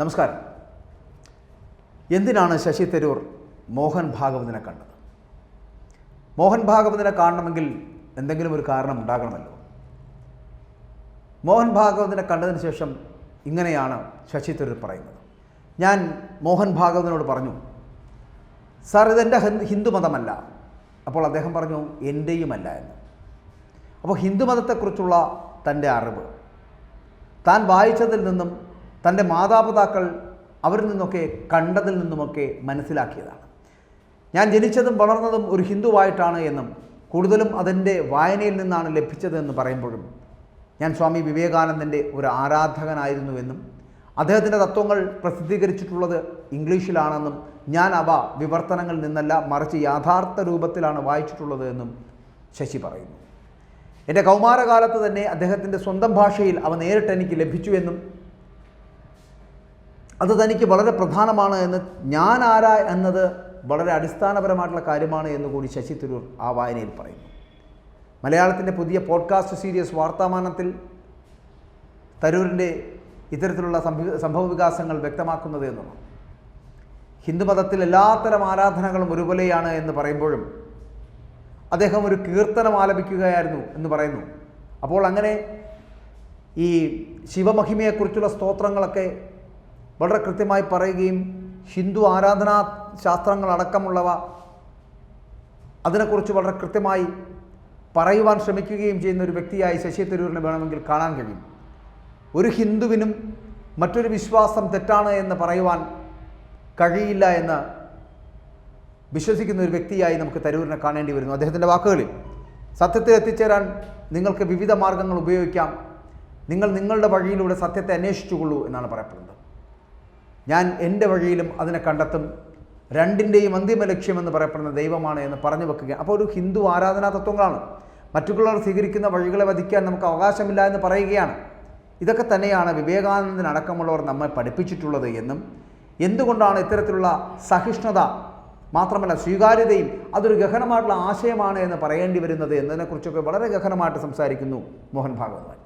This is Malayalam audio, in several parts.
നമസ്കാരം. എന്തിനാണ് ശശി തരൂർ മോഹൻ ഭാഗവതിനെ കണ്ടത്? മോഹൻ ഭാഗവതിനെ കാണണമെങ്കിൽ എന്തെങ്കിലും ഒരു കാരണം ഉണ്ടാകണമല്ലോ. മോഹൻ ഭാഗവതിനെ കണ്ടതിന് ശേഷം ഇങ്ങനെയാണ് ശശി തരൂർ പറയുന്നത്. ഞാൻ മോഹൻ ഭാഗവതിനോട് പറഞ്ഞു സാർ ഇതെന്റെ ഹിന്ദു മതമല്ല. അപ്പോൾ അദ്ദേഹം പറഞ്ഞു എന്റെയുമല്ല എന്ന്. അപ്പോൾ ഹിന്ദുമതത്തെക്കുറിച്ചുള്ള തന്റെ അറിവ് താൻ വായിച്ചതിൽ നിന്നും തന്റെ മാതാപിതാക്കൾ അവരിൽ നിന്നൊക്കെ കണ്ടതിൽ നിന്നുമൊക്കെ മനസ്സിലാക്കിയതാണ്. ഞാൻ ജനിച്ചതും വളർന്നതും ഒരു ഹിന്ദുവായിട്ടാണ് എന്നും കൂടുതലും അതിന്റെ വായനയിൽ നിന്നാണ് ലഭിച്ചതെന്ന് പറയുമ്പോഴും ഞാൻ സ്വാമി വിവേകാനന്ദന്റെ ഒരു ആരാധകനായിരുന്നുവെന്നും അദ്ദേഹത്തിന്റെ തത്വങ്ങൾ പ്രസിദ്ധീകരിച്ചിട്ടുള്ളത് ഇംഗ്ലീഷിലാണെന്നും ഞാൻ അവ വിവർത്തനങ്ങളിൽ നിന്നല്ല മറിച്ച് യാഥാർത്ഥ രൂപത്തിലാണ് വായിച്ചിട്ടുള്ളത് എന്നും ശശി പറയുന്നു. എന്റെ കൗമാരകാലത്ത് തന്നെ അദ്ദേഹത്തിന്റെ സ്വന്തം ഭാഷയിൽ അവ നേരിട്ട് എനിക്ക് ലഭിച്ചുവെന്നും അത് തനിക്ക് വളരെ പ്രധാനമാണ് എന്ന് ഞാൻ ആരാ എന്നത് വളരെ അടിസ്ഥാനപരമായിട്ടുള്ള കാര്യമാണ് എന്ന് കൂടി ശശി തരൂർ ആ വായനയിൽ പറയുന്നു. മലയാളത്തിന്റെ പുതിയ പോഡ്കാസ്റ്റ് സീരീസ് വാർത്താമാനത്തിൽ തരൂരിന്റെ ഇത്തരത്തിലുള്ള സംഭവ വികാസങ്ങൾ വ്യക്തമാക്കുന്നത് എന്നുള്ളതാണ് ഹിന്ദുമതത്തിൽ എല്ലാത്തരം ആരാധനകളും ഒരുപോലെയാണ് എന്ന് പറയുമ്പോഴും അദ്ദേഹം ഒരു കീർത്തനം ആലപിക്കുകയായിരുന്നു എന്ന് പറയുന്നു. അപ്പോൾ അങ്ങനെ ഈ ശിവമഹിമയെക്കുറിച്ചുള്ള സ്തോത്രങ്ങളൊക്കെ വളരെ കൃത്യമായി പറയുകയും ഹിന്ദു ആരാധനാ ശാസ്ത്രങ്ങളടക്കമുള്ളവ അതിനെക്കുറിച്ച് വളരെ കൃത്യമായി പറയുവാൻ ശ്രമിക്കുകയും ചെയ്യുന്ന ഒരു വ്യക്തിയായി ശശി തരൂരിനെ വേണമെങ്കിൽ കാണാൻ കഴിയും. ഒരു ഹിന്ദുവിനും മറ്റൊരു വിശ്വാസം തെറ്റാണ് എന്ന് പറയുവാൻ കഴിയില്ല എന്ന് വിശ്വസിക്കുന്ന ഒരു വ്യക്തിയായി നമുക്ക് തരൂരിനെ കാണേണ്ടി വരുന്നു അദ്ദേഹത്തിന്റെ വാക്കുകളിൽ. സത്യത്തിൽ എത്തിച്ചേരാൻ നിങ്ങൾക്ക് വിവിധ മാർഗങ്ങൾ ഉപയോഗിക്കാം. നിങ്ങൾ നിങ്ങളുടെ വഴിയിലൂടെ സത്യത്തെ അന്വേഷിച്ചുകൊള്ളൂ എന്നാണ് പറയപ്പെടുന്നത്. ഞാൻ എന്റെ വഴിയിലും അതിനെ കണ്ടെത്തും. രണ്ടിന്റെയും അന്തിമ ലക്ഷ്യമെന്ന് പറയപ്പെടുന്ന ദൈവമാണ് എന്ന് പറഞ്ഞു വെക്കുക. അപ്പോൾ ഒരു ഹിന്ദു ആരാധനാ തത്വങ്ങളാണ്. മറ്റുള്ളവർ സ്വീകരിക്കുന്ന വഴികളെ വധിക്കാൻ നമുക്ക് അവകാശമില്ല എന്ന് പറയുകയാണ്. ഇതൊക്കെ തന്നെയാണ് വിവേകാനന്ദനടക്കമുള്ളവർ നമ്മെ പഠിപ്പിച്ചിട്ടുള്ളത് എന്നും എന്തുകൊണ്ടാണ് ഇത്തരത്തിലുള്ള സഹിഷ്ണുത മാത്രമല്ല സ്വീകാര്യതയും അതൊരു ഗഹനമായിട്ടുള്ള ആശയമാണ് എന്ന് പറയേണ്ടി വരുന്നത് എന്നതിനെക്കുറിച്ചൊക്കെ വളരെ ഗഹനമായിട്ട് സംസാരിക്കുന്നു മോഹൻ ഭാഗവതൻ.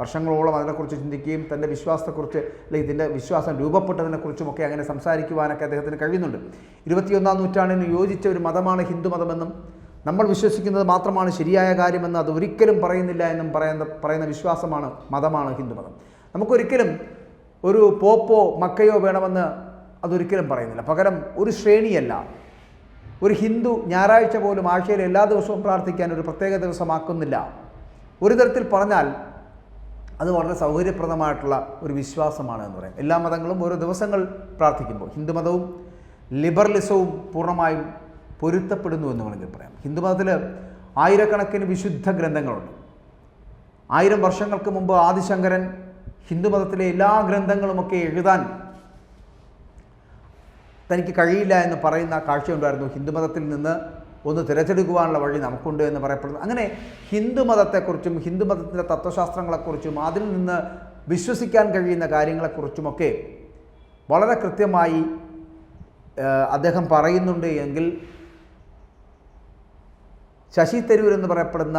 വർഷങ്ങളോളം അതിനെക്കുറിച്ച് ചിന്തിക്കുകയും തന്റെ വിശ്വാസത്തെക്കുറിച്ച് അല്ലെങ്കിൽ ഇതിന്റെ വിശ്വാസം രൂപപ്പെട്ടതിനെക്കുറിച്ചുമൊക്കെ അങ്ങനെ സംസാരിക്കുവാനൊക്കെ അദ്ദേഹത്തിന് കഴിയുന്നുണ്ട്. ഇരുപത്തിയൊന്നാം നൂറ്റാണ്ടിന് യോജിച്ച ഒരു മതമാണ് ഹിന്ദു മതമെന്നും നമ്മൾ വിശ്വസിക്കുന്നത് മാത്രമാണ് ശരിയായ കാര്യമെന്ന് അത് ഒരിക്കലും പറയുന്നില്ല എന്നും പറയുന്ന പറയുന്ന വിശ്വാസമാണ് മതമാണ് ഹിന്ദുമതം നമുക്കൊരിക്കലും ഒരു പോപ്പോ മക്കയോ വേണമെന്ന് അതൊരിക്കലും പറയുന്നില്ല. പകരം ഒരു ശ്രേണിയല്ല. ഒരു ഹിന്ദു ഞായറാഴ്ച പോലും ആഴ്ചയിൽ എല്ലാ ദിവസവും പ്രാർത്ഥിക്കാൻ ഒരു പ്രത്യേക ദിവസമാക്കുന്നില്ല. ഒരു തരത്തിൽ പറഞ്ഞാൽ അത് വളരെ സൗകര്യപ്രദമായിട്ടുള്ള ഒരു വിശ്വാസമാണ് എന്ന് പറയാം. എല്ലാ മതങ്ങളും ഓരോ ദിവസങ്ങൾ പ്രാർത്ഥിക്കുമ്പോൾ ഹിന്ദുമതവും ലിബറലിസവും പൂർണമായും പൊരുത്തപ്പെടുന്നു എന്ന് വേണമെങ്കിൽ പറയാം. ഹിന്ദുമതത്തിൽ ആയിരക്കണക്കിന് വിശുദ്ധ ഗ്രന്ഥങ്ങളുണ്ട്. ആയിരം വർഷങ്ങൾക്ക് മുമ്പ് ആദിശങ്കരൻ ഹിന്ദുമതത്തിലെ എല്ലാ ഗ്രന്ഥങ്ങളുമൊക്കെ എഴുതാൻ തനിക്ക് കഴിയില്ല എന്ന് പറയുന്ന കാഴ്ചയുണ്ടായിരുന്നു ഹിന്ദുമതത്തിൽ നിന്ന് ഒന്ന് തിരഞ്ഞെടുക്കുവാനുള്ള വഴി നമുക്കുണ്ട് എന്ന് പറയപ്പെടുന്നു. അങ്ങനെ ഹിന്ദുമതത്തെക്കുറിച്ചും ഹിന്ദുമതത്തിന്റെ തത്വശാസ്ത്രങ്ങളെക്കുറിച്ചും അതിൽ നിന്ന് വിശ്വസിക്കാൻ കഴിയുന്ന കാര്യങ്ങളെക്കുറിച്ചുമൊക്കെ വളരെ കൃത്യമായി അദ്ദേഹം പറയുന്നുണ്ട് എങ്കിൽ ശശി തരൂർ എന്ന് പറയപ്പെടുന്ന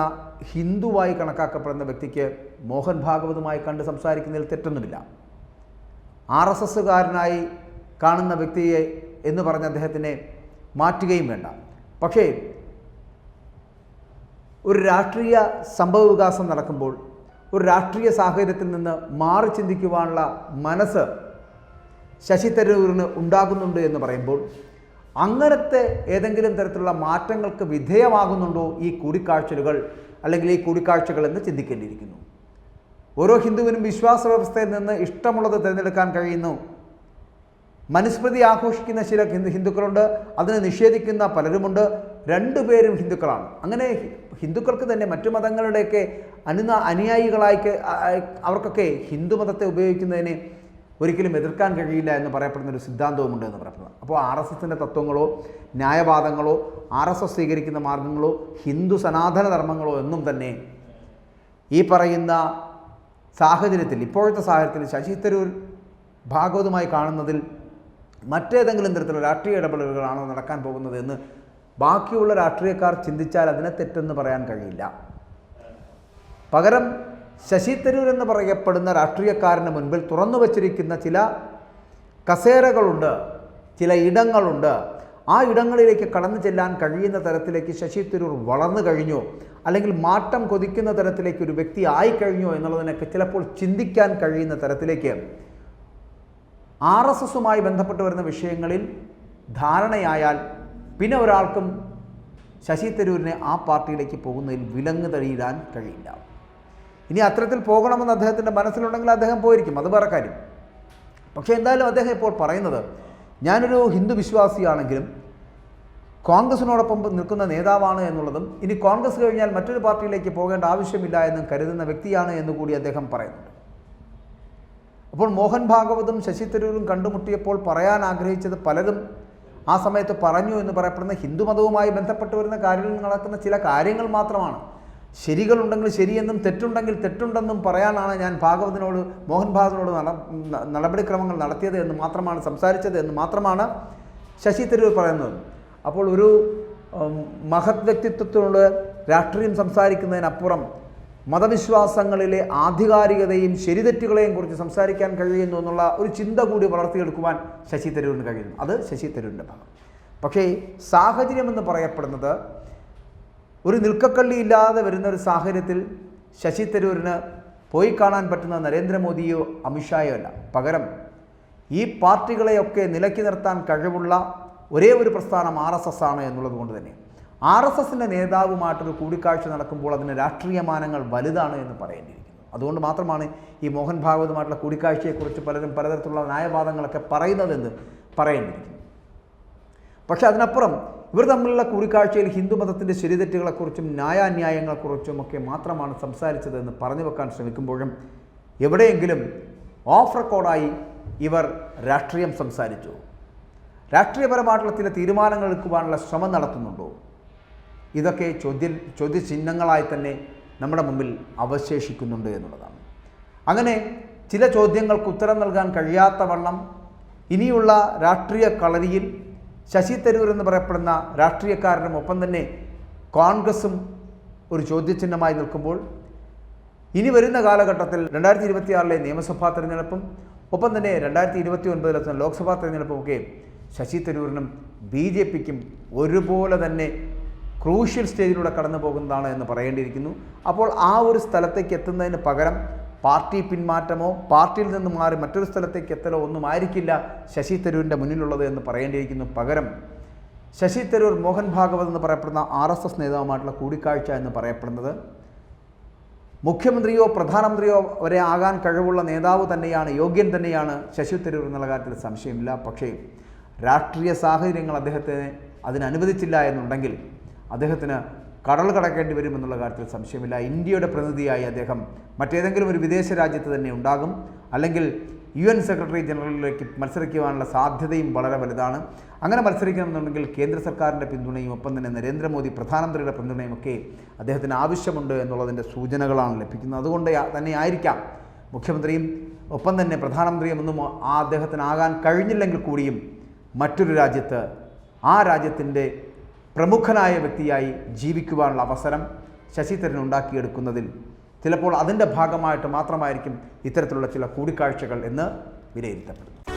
ഹിന്ദുവായി കണക്കാക്കപ്പെടുന്ന വ്യക്തിക്ക് മോഹൻ ഭാഗവതുമായി കണ്ട് സംസാരിക്കുന്നതിൽ തെറ്റൊന്നുമില്ല. ആർ എസ് എസ്സുകാരനായി കാണുന്ന വ്യക്തിയെ എന്ന് പറഞ്ഞ അദ്ദേഹത്തിനെ മാറ്റുകയും വേണ്ട. പക്ഷേ ഒരു രാഷ്ട്രീയ സംഭവ വികാസം നടക്കുമ്പോൾ ഒരു രാഷ്ട്രീയ സാഹചര്യത്തിൽ നിന്ന് മാറി ചിന്തിക്കുവാനുള്ള മനസ്സ് ശശി തരൂരിന് ഉണ്ടാകുന്നുണ്ട് എന്ന് പറയുമ്പോൾ അങ്ങനത്തെ ഏതെങ്കിലും തരത്തിലുള്ള മാറ്റങ്ങൾക്ക് വിധേയമാകുന്നുണ്ടോ ഈ കൂടിക്കാഴ്ചകൾ അല്ലെങ്കിൽ ഈ കൂടിക്കാഴ്ചകൾ എന്ന് ചിന്തിക്കേണ്ടിയിരിക്കുന്നു. ഓരോ ഹിന്ദുവിനും വിശ്വാസ വ്യവസ്ഥയിൽ നിന്ന് ഇഷ്ടമുള്ളത് തിരഞ്ഞെടുക്കാൻ കഴിയുന്നു. മനുസ്മൃതി ആഘോഷിക്കുന്ന ചില ഹിന്ദു ഹിന്ദുക്കളുണ്ട് അതിനെ നിഷേധിക്കുന്ന പലരുമുണ്ട്. രണ്ടുപേരും ഹിന്ദുക്കളാണ്. അങ്ങനെ ഹിന്ദുക്കൾക്ക് തന്നെ മറ്റു മതങ്ങളുടെയൊക്കെ അനുന അനുയായികളായി അവർക്കൊക്കെ ഹിന്ദു മതത്തെ ഉപയോഗിക്കുന്നതിനെ ഒരിക്കലും എതിർക്കാൻ കഴിയില്ല എന്ന് പറയപ്പെടുന്ന ഒരു സിദ്ധാന്തവുമുണ്ട് എന്ന് പറയപ്പെടുന്നത്. അപ്പോൾ ആർ എസ് എസിന്റെ തത്വങ്ങളോ ന്യായവാദങ്ങളോ ആർ എസ് എസ് സ്വീകരിക്കുന്ന മാർഗങ്ങളോ ഹിന്ദു സനാതന ധർമ്മങ്ങളോ എന്നും തന്നെ ഈ പറയുന്ന സാഹചര്യത്തിൽ ഇപ്പോഴത്തെ സാഹചര്യത്തിൽ ശശി തരൂർ ഭാഗവതമായി കാണുന്നതിൽ മറ്റേതെങ്കിലും തരത്തിലുള്ള രാഷ്ട്രീയ ഇടപെടലുകളാണോ നടക്കാൻ പോകുന്നത് എന്ന് ബാക്കിയുള്ള രാഷ്ട്രീയക്കാർ ചിന്തിച്ചാൽ അതിനെ തെറ്റെന്ന് പറയാൻ കഴിയില്ല. പകരം ശശി തരൂർ എന്ന് പറയപ്പെടുന്ന രാഷ്ട്രീയക്കാരന് മുൻപിൽ തുറന്നു വച്ചിരിക്കുന്ന ചില കസേരകളുണ്ട് ചില ഇടങ്ങളുണ്ട്. ആ ഇടങ്ങളിലേക്ക് കടന്നു ചെല്ലാൻ കഴിയുന്ന തരത്തിലേക്ക് ശശി തരൂർ വളർന്നു കഴിഞ്ഞോ. അല്ലെങ്കിൽ മാറ്റം കൊതിക്കുന്ന തരത്തിലേക്ക് ഒരു വ്യക്തി ആയിക്കഴിഞ്ഞോ എന്നുള്ളതിനൊക്കെ ചിലപ്പോൾ ചിന്തിക്കാൻ കഴിയുന്ന തരത്തിലേക്ക് ആർ എസ് എസുമായി ബന്ധപ്പെട്ട് വരുന്ന വിഷയങ്ങളിൽ ധാരണയായാൽ പിന്നെ ഒരാൾക്കും ശശി തരൂരിനെ ആ പാർട്ടിയിലേക്ക് പോകുന്നതിൽ വിലങ്ങ് തഴിയിടാൻ കഴിയില്ല. ഇനി അത്തരത്തിൽ പോകണമെന്ന് അദ്ദേഹത്തിന്റെ മനസ്സിലുണ്ടെങ്കിൽ അദ്ദേഹം പോയിരിക്കും. അത് വേറെ കാര്യം. പക്ഷേ എന്തായാലും അദ്ദേഹം ഇപ്പോൾ പറയുന്നത് ഞാനൊരു ഹിന്ദു വിശ്വാസിയാണെങ്കിലും കോൺഗ്രസിനോടൊപ്പം നിൽക്കുന്ന നേതാവാണ് എന്നുള്ളതും ഇനി കോൺഗ്രസ് കഴിഞ്ഞാൽ മറ്റൊരു പാർട്ടിയിലേക്ക് പോകേണ്ട ആവശ്യമില്ല എന്നും കരുതുന്ന വ്യക്തിയാണ് എന്നുകൂടി അദ്ദേഹം പറയുന്നുണ്ട്. അപ്പോൾ മോഹൻ ഭാഗവതും ശശി തരൂരും കണ്ടുമുട്ടിയപ്പോൾ പറയാൻ ആഗ്രഹിച്ചത് പലരും ആ സമയത്ത് പറഞ്ഞു എന്ന് പറയപ്പെടുന്ന ഹിന്ദുമതവുമായി ബന്ധപ്പെട്ട് വരുന്ന കാര്യങ്ങളിൽ നടക്കുന്ന ചില കാര്യങ്ങൾ മാത്രമാണ്. ശരികളുണ്ടെങ്കിൽ ശരിയെന്നും തെറ്റുണ്ടെങ്കിൽ തെറ്റുണ്ടെന്നും പറയാനാണ് ഞാൻ ഭാഗവതിനോട് മോഹൻ ഭാഗവതിനോട് നടപടിക്രമങ്ങൾ നടത്തിയത് എന്ന് മാത്രമാണ് സംസാരിച്ചത് എന്ന് മാത്രമാണ് ശശി തരൂർ പറയുന്നത്. അപ്പോൾ ഒരു മഹത് വ്യക്തിത്വത്തിനോട് രാഷ്ട്രീയം സംസാരിക്കുന്നതിനപ്പുറം മതവിശ്വാസങ്ങളിലെ ആധികാരികതയും ശരിതെറ്റുകളെയും കുറിച്ച് സംസാരിക്കാൻ കഴിയുന്നു എന്നുള്ള ഒരു ചിന്ത കൂടി വളർത്തിയെടുക്കുവാൻ ശശി തരൂരിന് കഴിയുന്നു. അത് ശശി തരൂരിന്റെ ഭാഗം. പക്ഷേ സാഹചര്യമെന്ന് പറയപ്പെടുന്നത് ഒരു നിൽക്കക്കള്ളി ഇല്ലാതെ വരുന്ന ഒരു സാഹചര്യത്തിൽ ശശി തരൂരിന് പോയി കാണാൻ പറ്റുന്ന നരേന്ദ്രമോദിയോ അമിത്ഷായോ അല്ല. പകരം ഈ പാർട്ടികളെയൊക്കെ നിലക്കി നിർത്താൻ കഴിവുള്ള ഒരേ ഒരു പ്രസ്ഥാനം ആർ എസ് എസ് ആണ് എന്നുള്ളത് കൊണ്ട് തന്നെ. ആർ എസ് എസിന്റെ നേതാവുമായിട്ടൊരു കൂടിക്കാഴ്ച നടക്കുമ്പോൾ അതിന് രാഷ്ട്രീയ മാനങ്ങൾ വലുതാണ് എന്ന് പറയേണ്ടിയിരിക്കുന്നു. അതുകൊണ്ട് മാത്രമാണ് ഈ മോഹൻ ഭാഗവതുമായിട്ടുള്ള കൂടിക്കാഴ്ചയെക്കുറിച്ച് പലരും പലതരത്തിലുള്ള ന്യായവാദങ്ങളൊക്കെ പറയുന്നതെന്ന് പറയേണ്ടിയിരിക്കുന്നു. പക്ഷേ അതിനപ്പുറം ഇവർ തമ്മിലുള്ള കൂടിക്കാഴ്ചയിൽ ഹിന്ദുമതത്തിന്റെ ശരിതെറ്റുകളെക്കുറിച്ചും ന്യായാന്യായങ്ങളെക്കുറിച്ചും ഒക്കെ മാത്രമാണ് സംസാരിച്ചതെന്ന് പറഞ്ഞു വെക്കാൻ ശ്രമിക്കുമ്പോഴും എവിടെയെങ്കിലും ഓഫ് റെക്കോർഡായി ഇവർ രാഷ്ട്രീയം സംസാരിച്ചു. രാഷ്ട്രീയപരമായിട്ടുള്ള ചില തീരുമാനങ്ങൾ എടുക്കുവാനുള്ള ശ്രമം നടത്തുന്നുണ്ടോ? ഇതൊക്കെ ചോദ്യ ചോദ്യചിഹ്നങ്ങളായി തന്നെ നമ്മുടെ മുമ്പിൽ അവശേഷിക്കുന്നുണ്ട് എന്നുള്ളതാണ്. അങ്ങനെ ചില ചോദ്യങ്ങൾക്ക് ഉത്തരം നൽകാൻ കഴിയാത്ത വണ്ണം ഇനിയുള്ള രാഷ്ട്രീയ കളരിയിൽ ശശി തരൂർ എന്ന് പറയപ്പെടുന്ന രാഷ്ട്രീയക്കാരനും ഒപ്പം തന്നെ കോൺഗ്രസും ഒരു ചോദ്യചിഹ്നമായി നിൽക്കുമ്പോൾ ഇനി വരുന്ന കാലഘട്ടത്തിൽ രണ്ടായിരത്തി ഇരുപത്തിയാറിലെ നിയമസഭാ തെരഞ്ഞെടുപ്പും ഒപ്പം തന്നെ രണ്ടായിരത്തി ഇരുപത്തി ഒൻപതിലെത്തുന്ന ലോക്സഭാ തെരഞ്ഞെടുപ്പും ഒക്കെ ശശി തരൂരിനും ബി ജെ പിക്കും ഒരുപോലെ തന്നെ ക്രൂഷ്യൽ സ്റ്റേജിലൂടെ കടന്നു പോകുന്നതാണ് എന്ന് പറയേണ്ടിയിരിക്കുന്നു. അപ്പോൾ ആ ഒരു സ്ഥലത്തേക്ക് എത്തുന്നതിന് പകരം പാർട്ടി പിന്മാറ്റമോ പാർട്ടിയിൽ നിന്ന് മാറി മറ്റൊരു സ്ഥലത്തേക്ക് എത്തലോ ഒന്നും ആയിരിക്കില്ല ശശി തരൂരിന്റെ മുന്നിലുള്ളത് എന്ന് പറയേണ്ടിയിരിക്കുന്നു. പകരം ശശി തരൂർ മോഹൻ ഭാഗവത് എന്ന് പറയപ്പെടുന്ന ആർ എസ് എസ് നേതാവുമായിട്ടുള്ള കൂടിക്കാഴ്ച എന്ന് പറയപ്പെടുന്നത്. മുഖ്യമന്ത്രിയോ പ്രധാനമന്ത്രിയോ വരെ ആകാൻ കഴിവുള്ള നേതാവ് തന്നെയാണ് യോഗ്യൻ തന്നെയാണ് ശശി തരൂർ എന്നുള്ള കാര്യത്തിൽ സംശയമില്ല. പക്ഷേ രാഷ്ട്രീയ സാഹചര്യങ്ങൾ അദ്ദേഹത്തിന് അതിനനുവദിച്ചില്ല എന്നുണ്ടെങ്കിൽ അദ്ദേഹത്തിന് കടൽ കടക്കേണ്ടി വരുമെന്നുള്ള കാര്യത്തിൽ സംശയമില്ല. ഇന്ത്യയുടെ പ്രതിനിധിയായി അദ്ദേഹം മറ്റേതെങ്കിലും ഒരു വിദേശ രാജ്യത്ത് തന്നെ ഉണ്ടാകും. അല്ലെങ്കിൽ യു എൻ സെക്രട്ടറി ജനറലിലേക്ക് മത്സരിക്കുവാനുള്ള സാധ്യതയും വളരെ വലുതാണ്. അങ്ങനെ മത്സരിക്കണമെന്നുണ്ടെങ്കിൽ കേന്ദ്ര സർക്കാരിന്റെ പിന്തുണയും ഒപ്പം തന്നെ നരേന്ദ്രമോദി പ്രധാനമന്ത്രിയുടെ പിന്തുണയും ഒക്കെ അദ്ദേഹത്തിന് ആവശ്യമുണ്ട് എന്നുള്ളതിന്റെ സൂചനകളാണ് ലഭിക്കുന്നത്. അതുകൊണ്ട് തന്നെ ആയിരിക്കാം. മുഖ്യമന്ത്രിയും ഒപ്പം തന്നെ പ്രധാനമന്ത്രിയും ഒന്നും ആ അദ്ദേഹത്തിനാകാൻ കഴിഞ്ഞില്ലെങ്കിൽ കൂടിയും മറ്റൊരു രാജ്യത്ത് ആ രാജ്യത്തിന്റെ പ്രമുഖനായ വ്യക്തിയായി ജീവിക്കുവാനുള്ള അവസരം ശശി തരൂർ ഉണ്ടാക്കിയെടുക്കുന്നതിൽ ചിലപ്പോൾ അതിന്റെ ഭാഗമായിട്ട് മാത്രമായിരിക്കും ഇത്തരത്തിലുള്ള ചില കൂടിക്കാഴ്ചകൾ എന്ന് വിലയിരുത്തപ്പെടുന്നു.